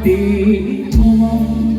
บ่ตี